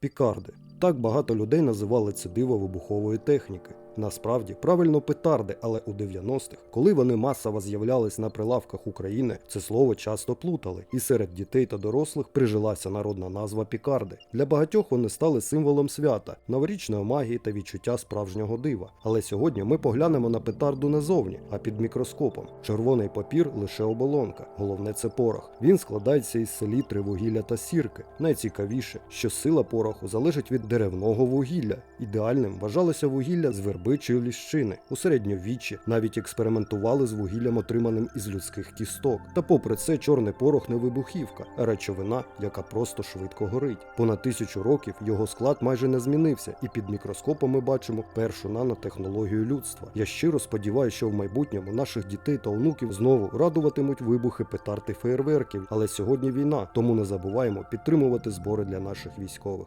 Пікарди. Так багато людей називали це диво вибухової техніки. Насправді, правильно петарди, але у 90-х, коли вони масово з'являлись на прилавках України, це слово часто плутали, і серед дітей та дорослих прижилася народна назва пікарди. Для багатьох вони стали символом свята, новорічної магії та відчуття справжнього дива. Але сьогодні ми поглянемо на петарду не зовні, а під мікроскопом. Червоний папір лише оболонка, головне це порох. Він складається із селітри, вугілля та сірки. Найцікавіше, що сила пороху залежить від деревного вугілля. Ідеальним вважалося вугілля з верби чи ліщини. У середньовіччі навіть експериментували з вугіллям, отриманим із людських кісток. Та попри це, чорний порох не вибухівка, а речовина, яка просто швидко горить. Понад тисячу років його склад майже не змінився, і під мікроскопом ми бачимо першу нанотехнологію людства. Я щиро сподіваюся, що в майбутньому наших дітей та онуків знову радуватимуть вибухи петард і феєрверків. Але сьогодні війна, тому не забуваємо підтримувати збори для наших військових.